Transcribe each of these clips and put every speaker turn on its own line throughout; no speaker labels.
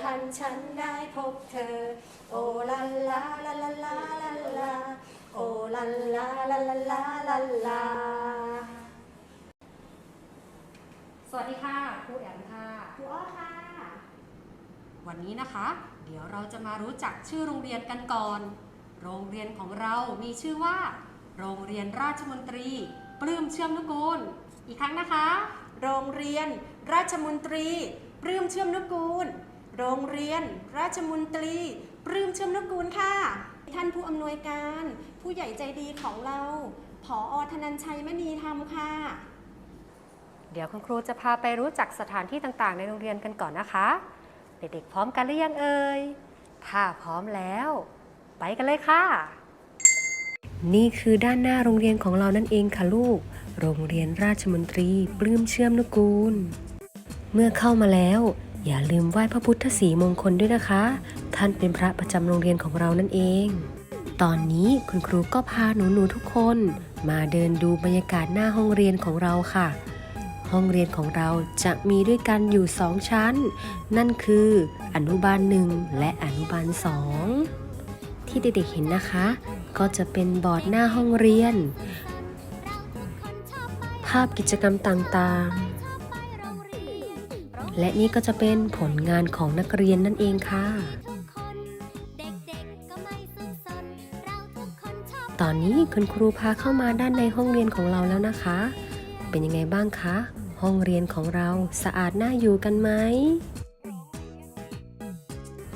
พันฉันได้พบเธอ โอลัลาลาลาลาลาลาโอลัลาลาลาลาลาลา
สวัสดีค่ะครูแอมค่ะ
ครูอ้อค่ะ
วันนี้นะคะ เดี๋ยวเราจะมารู้จักชื่อโรงเรียนกันก่อน โรงเรียนของเรามีชื่อว่า โรงเรียนราชมนตรี ปลื้มเชื่อมนุกูล อีกครั้งนะคะ
โรงเรียนราชมนตรี ปลื้มเชื่อมนุกูล รงเรียน ราชมนตรีปลื้มเชื่อมนุกูลค่ะ ท่านผู้อำนวยการ ผู้ใหญ่ใจดีของเรา ผออธนันชัยมณีธรรมค่ะ
เดี๋ยวคุณครูจะพาไปรู้จักสถานที่ต่างๆ ในโรงเรียนกันก่อนนะคะ เด็กๆพร้อมกันหรือยังเอ่ย ถ้าพร้อมแล้ว ไปกันเลยค่ะ นี่คือด้านหน้าโรงเรียนของเรานั่นเองค่ะลูก โรงเรียนราชมนตรี ปลื้มเชื่อมนุกูล เมื่อเข้ามาแล้ว อย่าลืมไหว้พระพุทธสีมงคลด้วยนะคะ ท่านเป็นพระประจำโรงเรียนของเรานั่นเอง ตอนนี้คุณครูก็พาหนูๆทุกคน มาเดินดูบรรยากาศหน้าห้องเรียนของเราค่ะ ห้องเรียนของเราจะมีด้วยกันอยู่สองชั้น นั่นคืออนุบาลหนึ่งและอนุบาลสองที่เด็กๆเห็นนะคะ ก็จะเป็นบอร์ดหน้าห้องเรียน ภาพกิจกรรมต่างๆ และนี่ก็จะเป็นผลงานของนักเรียนนั่นเองค่ะ ตอนนี้คุณครูพาเข้ามาด้านในห้องเรียนของเราแล้วนะคะ เป็นยังไงบ้างคะ ห้องเรียนของเราสะอาดน่าอยู่กันไหม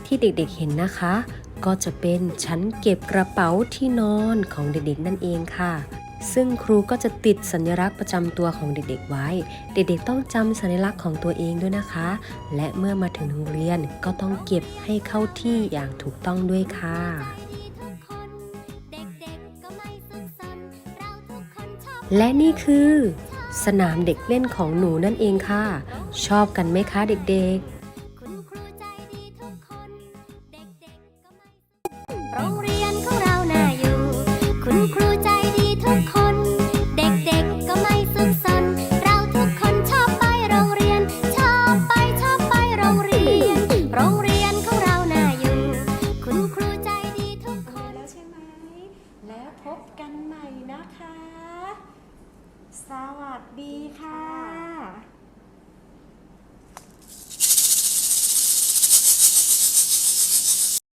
ที่เด็กๆเห็นนะคะ ก็จะเป็นชั้นเก็บกระเป๋าที่นอนของเด็กๆนั่นเองค่ะ ซึ่งครูก็จะติดสัญลักษณ์ประจำตัวของเด็กๆไว้ เด็กๆต้องจำสัญลักษณ์ของตัวเองด้วยนะคะ และเมื่อมาถึงโรงเรียนก็ต้องเก็บให้เข้าที่อย่างถูกต้องด้วยค่ะและนี่คือ สนามเด็กเล่นของหนูนั่นเองค่ะ ชอบกันไหมคะเด็กๆ
นะคะ สวัสดีค่ะ